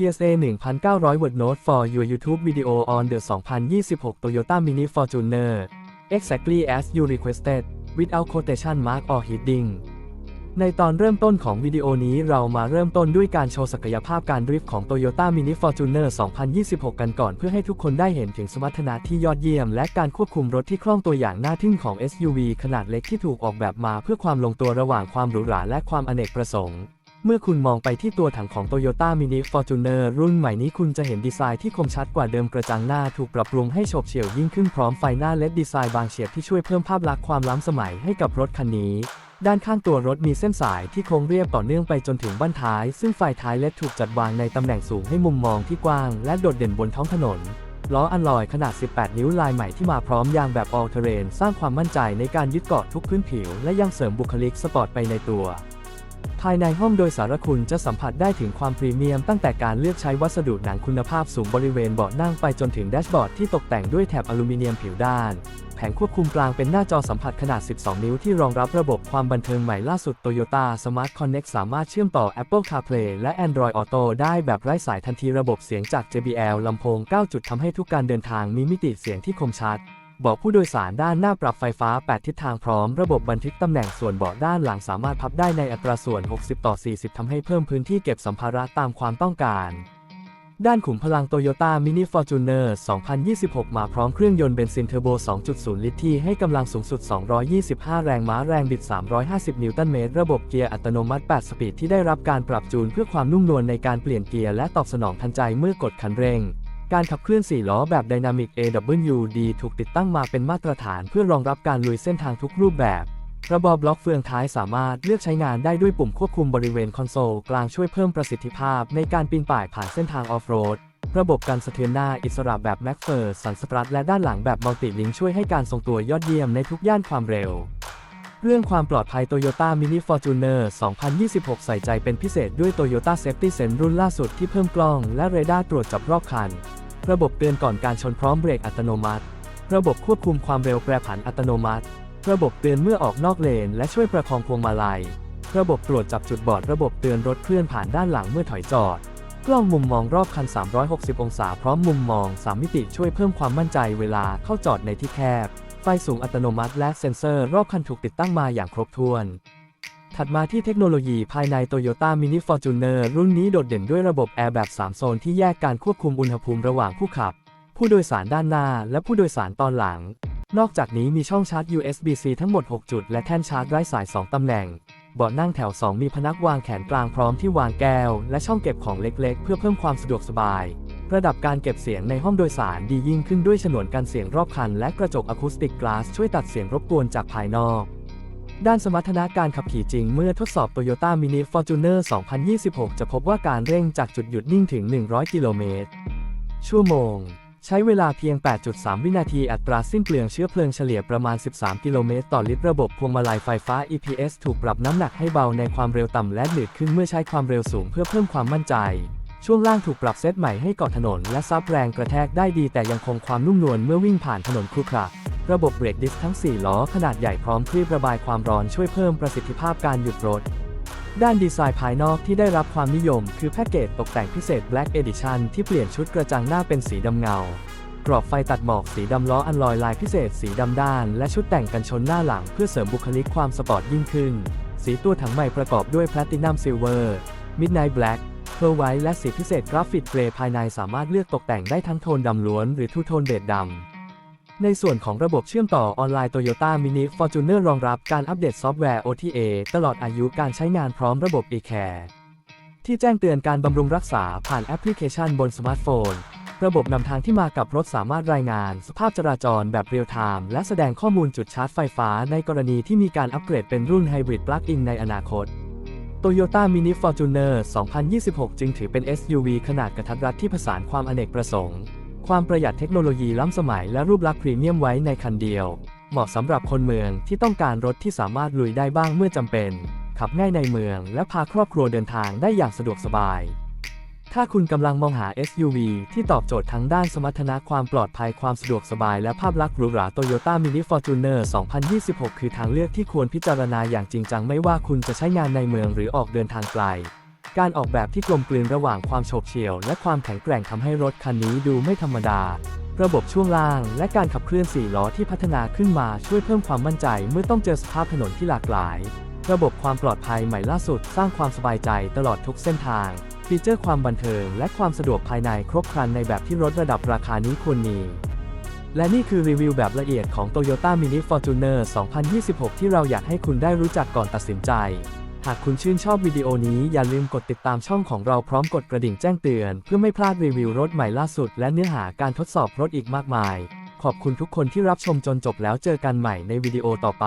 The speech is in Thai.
PSA 1,900 word note for your YouTube video on the 2026 Toyota Mini Fortuner exactly as you requested without quotation mark or heading ในตอนเริ่มต้นของวิดีโอนี้เรามาเริ่มต้นด้วยการโชว์ศักยภาพการดริฟต์ของ Toyota Mini Fortuner 2026 กันก่อนเพื่อให้ทุกคนได้เห็นถึงสมรรถนะที่ยอดเยี่ยม และการควบคุมรถที่คล่องตัวอย่างน่าทึ่งของ SUV ขนาดเล็กที่ถูกออกแบบมาเพื่อความลงตัวระหว่างความหรูหราและความอเนกประสงค์ เมื่อคุณมองไปที่ตัวถังของ Toyota Mini Fortuner รุ่นใหม่นี้คุณจะเห็นดีไซน์ที่คมชัดกว่าเดิมกระจังหน้าถูกปรับปรุงให้โฉบเฉี่ยวยิ่งขึ้นพร้อมไฟหน้าเลดดีไซน์บางเฉียบที่ช่วยเพิ่มภาพลักษณ์ความล้ำสมัยให้กับรถคันนี้ ด้านข้างตัวรถมีเส้นสายที่โค้งเรียบต่อเนื่องไปจนถึงบั้นท้าย ซึ่งไฟท้ายเลดถูกจัดวางในตำแหน่งสูงให้มุมมองที่กว้าง และโดดเด่นบนท้องถนนล้ออัลลอยขนาด 18 นิ้วลายใหม่ที่มาพร้อมยางแบบ all terrain สร้างความมั่นใจในการยึดเกาะทุกพื้นผิว และยังเสริมบุคลิกสปอร์ตไปในตัว ภายในห้องโดยสารคุณจะสัมผัสได้ถึงความพรีเมียมตั้งแต่การเลือกใช้วัสดุหนังคุณภาพสูงบริเวณเบาะนั่งไปจนถึงแดชบอร์ดที่ตกแต่งด้วยแถบอลูมิเนียมผิวด้าน แผงควบคุมกลางเป็นหน้าจอสัมผัสขนาด 12 นิ้วที่รองรับระบบความบันเทิงใหม่ล่าสุด Toyota Smart Connect สามารถเชื่อมต่อ Apple CarPlay และ Android Auto ได้แบบไร้สายทันทีระบบเสียงจาก JBL ลำโพง 9 จุดทำให้ทุกการเดินทางมีมิติเสียงที่คมชัด บาะผู้โดยสารด้านหน้าปรับไฟฟ้า 8 ทิศทางพร้อมระบบบันทึกตำแหน่งส่วนเบาะด้านหลังสามารถพับได้ในอัตราส่วน 60 ต่อ 40 ทำให้เพิ่มพื้นที่เก็บสัมภาระตามความต้องการ ด้านขุมพลัง Toyota Mini Fortuner 2026 มาพร้อมเครื่องยนต์เบนซินเทอร์โบ 2.0 ลิตรที่ให้กำลังสูงสุด 225 แรงม้าแรงบิด 350 นิวตันเมตร ระบบเกียร์อัตโนมัติ 8 สปีดที่ได้รับการปรับจูนเพื่อความนุ่มนวลในการเปลี่ยนเกียร์และตอบสนองทันใจเมื่อกดคันเร่ง การขับเคลื่อน 4 ล้อแบบ Dynamic AWD ถูกติดตั้งมาเป็นมาตรฐานเพื่อรองรับการลุยเส้นทางทุกรูปแบบ ระบบบล็อกเฟืองท้ายสามารถเลือกใช้งานได้ด้วยปุ่มควบคุมบริเวณคอนโซลกลางช่วยเพิ่มประสิทธิภาพในการปีนป่ายผ่านเส้นทางออฟโรด ระบบการสะเทือนหน้าอิสระแบบแม็กเฟอร์สันสปรัตและด้านหลังแบบมัลติลิงช่วยให้การทรงตัวยอดเยี่ยมในทุกย่านความเร็วเรื่องความปลอดภัย Toyota Mini Fortuner 2026 ใส่ใจเป็นพิเศษด้วย Toyota Safety Sense รุ่นล่าสุดที่เพิ่มกล้องและเรดาร์ตรวจจับรอบคัน ระบบเตือนก่อนการชนพร้อมเบรกอัตโนมัติ ระบบควบคุมความเร็วแปรผันอัตโนมัติ ระบบเตือนเมื่อออกนอกเลน และช่วยประคองพวงมาลัย ระบบตรวจจับจุดบอด ระบบเตือนรถเคลื่อนผ่านด้านหลังเมื่อถอยจอด กล้องมุมมองรอบคัน 360 องศาพร้อมมุมมอง 3 มิติช่วยเพิ่มความมั่นใจเวลาเข้าจอดในที่แคบ ไฟสูงอัตโนมัติและเซ็นเซอร์รอบคันถูกติดตั้งมาอย่างครบถ้วน ถัดมาที่เทคโนโลยีภายใน Toyota Mini Fortuner รุ่นนี้โดดเด่นด้วยระบบแอร์แบบ 3 โซนที่แยกการควบคุมอุณหภูมิระหว่างผู้ขับ ผู้โดยสารด้านหน้า และผู้โดยสารตอนหลัง นอกจากนี้มีช่องชาร์จ USB-C ทั้งหมด 6 จุด และแท่นชาร์จไร้สาย 2 ตำแหน่งเบาะนั่งแถว 2 มีพนักวางแขนกลางพร้อมที่วางแก้ว และช่องเก็บของเล็กๆ เพื่อเพิ่มความสะดวกสบาย ระดับการเก็บเสียงในห้องโดยสารดียิ่งขึ้นด้วยฉนวนกันเสียงรอบคัน และกระจกอะคูสติกกลาสช่วยตัดเสียงรบกวนจากภายนอก ด้านสมรรถนะการขับขี่จริงเมื่อทดสอบ Toyota Mini Fortuner 2026 จะพบว่าการเร่งจากจุดหยุดนิ่งถึง 100 กิโลเมตร ชั่วโมง ใช้เวลาเพียง 8.3 วินาทีอัตราสิ้นเปลืองเชื้อเพลิงเฉลี่ยประมาณ 13 กิโลเมตรต่อลิตรระบบพวงมาลัยไฟฟ้า EPS ถูกปรับน้ำหนักให้เบาในความเร็วต่ำและหนืดขึ้นเมื่อใช้ความเร็วสูงเพื่อเพิ่มความมั่นใจ ช่วงล่างถูกปรับเซตใหม่ให้เกาะถนนและซับแรงกระแทกได้ดีแต่ยังคงความนุ่มนวลเมื่อวิ่งผ่านถนนครุขระระบบเบรกดิสทั้ง 4 ล้อขนาดใหญ่พร้อมคลีบระบายความร้อนช่วยเพิ่มประสิทธิภาพการหยุดรถ ด้านดีไซน์ภายนอกที่ได้รับความนิยม คือแพ็กเกจตกแต่งพิเศษ Black Edition ที่เปลี่ยนชุดกระจังหน้าเป็นสีดำเงา กรอบไฟตัดหมอกสีดำล้ออันลอยลายพิเศษสีดำด้าน และชุดแต่งกันชนหน้าหลังเพื่อเสริมบุคลิกความสปอร์ตยิ่งขึ้น สีตัวถังใหม่ประกอบด้วย Platinum Silver Midnight Black เพอร์ไวท์และสีพิเศษกราฟิกเกรย์ภายในสามารถเลือกตกแต่งได้ทั้งโทนดำล้วนหรือทูโทนเบจดำ ในส่วนของระบบเชื่อมต่อออนไลน์ Toyota Mini Fortuner รองรับการอัปเดตซอฟต์แวร์ OTA ตลอดอายุการใช้งานพร้อมระบบ eCare ที่แจ้งเตือนการบำรุงรักษาผ่านแอปพลิเคชันบนสมาร์ทโฟน ระบบนำทางที่มากับรถสามารถรายงาน สภาพจราจรแบบเรียลไทม์และแสดงข้อมูลจุดชาร์จไฟฟ้าในกรณีที่มีการอัปเกรดเป็นรุ่นไฮบริดปลั๊กอินในอนาคต Toyota Mini Fortuner 2026 จึงถือเป็น SUV ขนาดกระทัดรัดที่ผสานความอเนกประสงค์ ความประหยัดเทคโนโลยีล้ำสมัยและรูปลักษณ์พรีเมียมไว้ในคันเดียว เหมาะสำหรับคนเมืองที่ต้องการรถที่สามารถลุยได้บ้างเมื่อจำเป็น ขับง่ายในเมืองและพาครอบครัวเดินทางได้อย่างสะดวกสบาย ถ้าคุณกำลังมองหา SUV ที่ตอบโจทย์ทั้งด้านสมรรถนะความปลอดภัยความสะดวกสบายและภาพลักษณ์หรูหรา Toyota Mini Fortuner 2026 คือทางเลือกที่ควรพิจารณาอย่างจริงจังไม่ว่าคุณจะใช้งานในเมืองหรือออกเดินทางไกล การออกแบบที่กลมกลืนระหว่างความโฉบเฉี่ยว และความแข็งแกร่งทำให้รถคันนี้ดูไม่ธรรมดา ระบบช่วงล่าง และการขับเคลื่อน4ล้อที่พัฒนาขึ้นมาช่วยเพิ่มความมั่นใจ เมื่อต้องเจอสภาพถนนที่หลากหลาย ระบบความปลอดภัยใหม่ล่าสุด สร้างความสบายใจตลอดทุกเส้นทาง ฟีเจอร์ความบันเทิงและความสะดวกภายในครบครันในแบบที่รถระดับราคานี้ควรมี และนี่คือรีวิวแบบละเอียดของ Toyota Mini Fortuner 2026 ที่เราอยากให้คุณได้รู้จักก่อนตัดสินใจ หากคุณชื่นชอบวิดีโอนี้อย่าลืมกดติดตามช่องของเราพร้อมกดกระดิ่งแจ้งเตือน เพื่อไม่พลาดรีวิวรถใหม่ล่าสุด และเนื้อหาการทดสอบรถอีกมากมาย ขอบคุณทุกคนที่รับชมจนจบแล้วเจอกันใหม่ในวิดีโอต่อไป